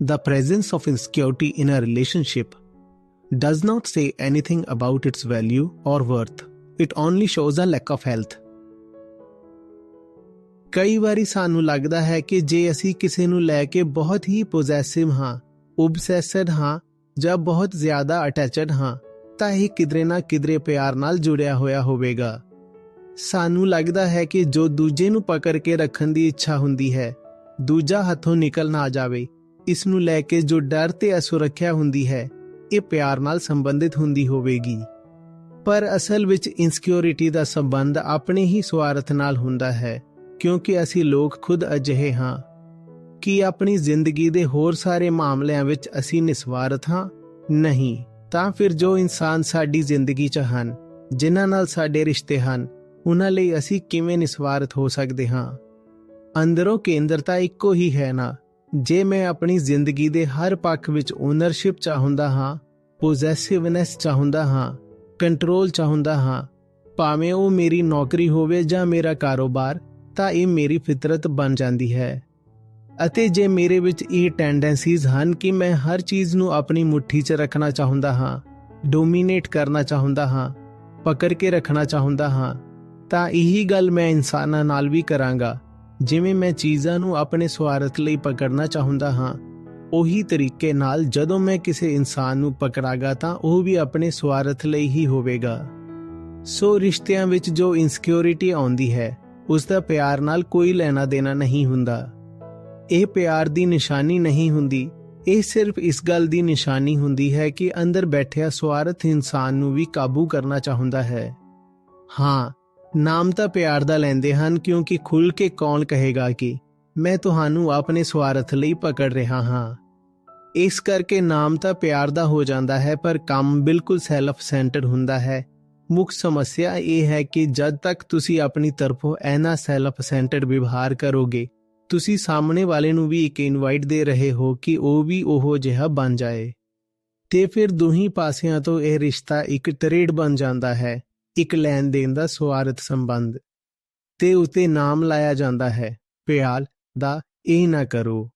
The presence of insecurity in a relationship does not say anything about its value or worth. It only shows a lack of health. ਕਈ ਵਾਰੀ ਸਾਨੂੰ ਲੱਗਦਾ ਹੈ ਕਿ ਜੇ ਅਸੀਂ ਕਿਸੇ ਨੂੰ ਲੈ ਕੇ ਬਹੁਤ ਹੀ ਪੋਜੈਸਿਵ ਹਾਂ, ਓਬਸੈਸਡ ਹਾਂ ਜਾਂ ਬਹੁਤ ਜ਼ਿਆਦਾ ਅਟੈਚਡ ਹਾਂ ਤਾਂ ਇਹ ਕਿਧਰੇ ਨਾ ਕਿਧਰੇ ਪਿਆਰ ਨਾਲ ਜੁੜਿਆ ਹੋਇਆ ਹੋਵੇਗਾ। ਸਾਨੂੰ ਲੱਗਦਾ ਹੈ ਕਿ ਜੋ ਦੂਜੇ ਨੂੰ ਪਕੜ ਕੇ ਰੱਖਣ ਦੀ ਇੱਛਾ ਹੁੰਦੀ ਹੈ, ਦੂਜਾ ਹੱਥੋਂ ਨਿਕਲ ਨਾ ਜਾਵੇ, ਇਸ ਨੂੰ ਲੈ ਕੇ ਜੋ ਡਰ ਤੇ ਅਸੁਰੱਖਿਆ ਹੁੰਦੀ ਹੈ, ਇਹ ਪਿਆਰ ਨਾਲ ਸੰਬੰਧਿਤ ਹੁੰਦੀ ਹੋਵੇਗੀ। ਪਰ ਅਸਲ ਵਿੱਚ ਇਨਸਿਕਿਉਰਿਟੀ ਦਾ ਸੰਬੰਧ ਆਪਣੇ ਹੀ ਸਵਾਰਥ ਨਾਲ ਹੁੰਦਾ ਹੈ ਕਿਉਂਕਿ ਅਸੀਂ ਲੋਕ ਖੁਦ ਅਜਿਹੇ ਹਾਂ ਕਿ ਆਪਣੀ ਜ਼ਿੰਦਗੀ ਦੇ ਹੋਰ ਸਾਰੇ ਮਾਮਲਿਆਂ ਵਿੱਚ ਅਸੀਂ ਨਿਸਵਾਰਥ ਹਾਂ। ਨਹੀਂ ਤਾਂ ਫਿਰ ਜੋ ਇਨਸਾਨ ਸਾਡੀ ਜ਼ਿੰਦਗੀ 'ਚ ਹਨ ਜਿਨ੍ਹਾਂ ਨਾਲ ਸਾਡੇ ਰਿਸ਼ਤੇ ਹਨ ਉਹਨਾਂ ਲਈ ਅਸੀਂ ਕਿਵੇਂ ਨਿਸਵਾਰਥ ਹੋ ਸਕਦੇ ਹਾਂ? ਅੰਦਰੋਂ ਕੇਂਦਰਤਾ ਇੱਕੋ ਹੀ ਹੈ ਨਾ। ਜੇ ਮੈਂ ਆਪਣੀ ਜ਼ਿੰਦਗੀ ਦੇ ਹਰ ਪੱਖ ਵਿੱਚ ਓਨਰਸ਼ਿਪ ਚਾਹੁੰਦਾ ਹਾਂ ਪੋਜੈਸਿਵਨੈਸ ਚਾਹੁੰਦਾ ਹਾਂ ਕੰਟਰੋਲ ਚਾਹੁੰਦਾ ਹਾਂ, ਭਾਵੇਂ ਉਹ ਮੇਰੀ ਨੌਕਰੀ ਹੋਵੇ ਜਾਂ ਮੇਰਾ ਕਾਰੋਬਾਰ, ਤਾਂ ਇਹ ਮੇਰੀ ਫਿਤਰਤ ਬਣ ਜਾਂਦੀ ਹੈ। ਅਤੇ ਜੇ ਮੇਰੇ ਵਿੱਚ ਇਹ ਟੈਂਡੈਂਸੀਜ਼ ਹਨ ਕਿ ਮੈਂ ਹਰ ਚੀਜ਼ ਨੂੰ ਆਪਣੀ ਮੁੱਠੀ 'ਚ ਰੱਖਣਾ ਚਾਹੁੰਦਾ ਹਾਂ ਡੋਮੀਨੇਟ ਕਰਨਾ ਚਾਹੁੰਦਾ ਹਾਂ, ਪਕੜ ਕੇ ਰੱਖਣਾ ਚਾਹੁੰਦਾ ਹਾਂ, ਤਾਂ ਇਹੀ ਗੱਲ ਮੈਂ ਇਨਸਾਨਾਂ ਨਾਲ ਵੀ ਕਰਾਂਗਾ। ਜਿਵੇਂ ਮੈਂ ਚੀਜ਼ਾਂ ਨੂੰ ਆਪਣੇ ਸਵਾਰਥ ਲਈ ਪਕੜਨਾ ਚਾਹੁੰਦਾ ਹਾਂ, ਉਹੀ ਤਰੀਕੇ ਨਾਲ ਜਦੋਂ ਮੈਂ ਕਿਸੇ ਇਨਸਾਨ ਨੂੰ ਪਕੜਾਗਾ ਤਾਂ ਉਹ ਵੀ ਆਪਣੇ ਸਵਾਰਥ ਲਈ ਹੀ ਹੋਵੇਗਾ। ਸੋ ਰਿਸ਼ਤਿਆਂ ਵਿੱਚ ਜੋ ਇਨਸਿਕਿਉਰਿਟੀ ਆਉਂਦੀ ਹੈ, ਉਸ ਦਾ ਪਿਆਰ ਨਾਲ ਕੋਈ ਲੈਣਾ ਦੇਣਾ ਨਹੀਂ ਹੁੰਦਾ। ਇਹ ਪਿਆਰ ਦੀ ਨਿਸ਼ਾਨੀ ਨਹੀਂ ਹੁੰਦੀ, ਇਹ ਸਿਰਫ ਇਸ ਗੱਲ ਦੀ ਨਿਸ਼ਾਨੀ ਹੁੰਦੀ ਹੈ ਕਿ ਅੰਦਰ ਬੈਠਿਆ ਸਵਾਰਥ ਇਨਸਾਨ ਨੂੰ ਵੀ ਕਾਬੂ ਕਰਨਾ ਚਾਹੁੰਦਾ ਹੈ। ਹਾਂ ਨਾਮ ਤਾਂ ਪਿਆਰ ਦਾ ਲੈਂਦੇ ਹਨ ਕਿਉਂਕਿ ਖੁੱਲ ਕੇ ਕੌਣ ਕਹੇਗਾ ਕਿ ਮੈਂ ਤੁਹਾਨੂੰ ਆਪਣੇ ਸਵਾਰਥ ਲਈ ਪਕੜ ਰਿਹਾ ਹਾਂ। ਇਸ ਕਰਕੇ ਨਾਮ ਤਾਂ ਪਿਆਰ ਦਾ ਹੋ ਜਾਂਦਾ ਹੈ, ਪਰ ਕੰਮ ਬਿਲਕੁਲ ਸੈਲਫ ਸੈਂਟਰ ਹੁੰਦਾ ਹੈ। ਮੁੱਖ ਸਮੱਸਿਆ ਇਹ ਹੈ ਕਿ ਜਦ ਤੱਕ ਤੁਸੀਂ ਆਪਣੀ ਤਰਫੋਂ ਐਨਾ ਸੈਲਫ ਸੈਂਟਰਡ ਵਿਵਹਾਰ ਕਰੋਗੇ, ਤੁਸੀਂ ਸਾਹਮਣੇ ਵਾਲੇ ਨੂੰ ਵੀ ਇੱਕ ਇਨਵਾਈਟ ਦੇ ਰਹੇ ਹੋ ਕਿ ਉਹ ਵੀ ਉਹੋ ਜਿਹਾ ਬਣ ਜਾਏ। ਤੇ ਫਿਰ ਦੋਹੀਂ ਪਾਸਿਆਂ ਤੋਂ ਇਹ ਰਿਸ਼ਤਾ ਇੱਕ ਟ੍ਰੇਡ ਬਣ ਜਾਂਦਾ ਹੈ। ਇੱਕ ਲੈਣ ਦੇਣ ਦਾ ਸਵਾਰਥ ਸੰਬੰਧ। ਤੇ ਉਤੇ ਨਾਮ ਲਾਇਆ ਜਾਂਦਾ ਹੈ, ਪਿਆਲ ਦਾ ਇਹ ਨਾ ਕਰੋ।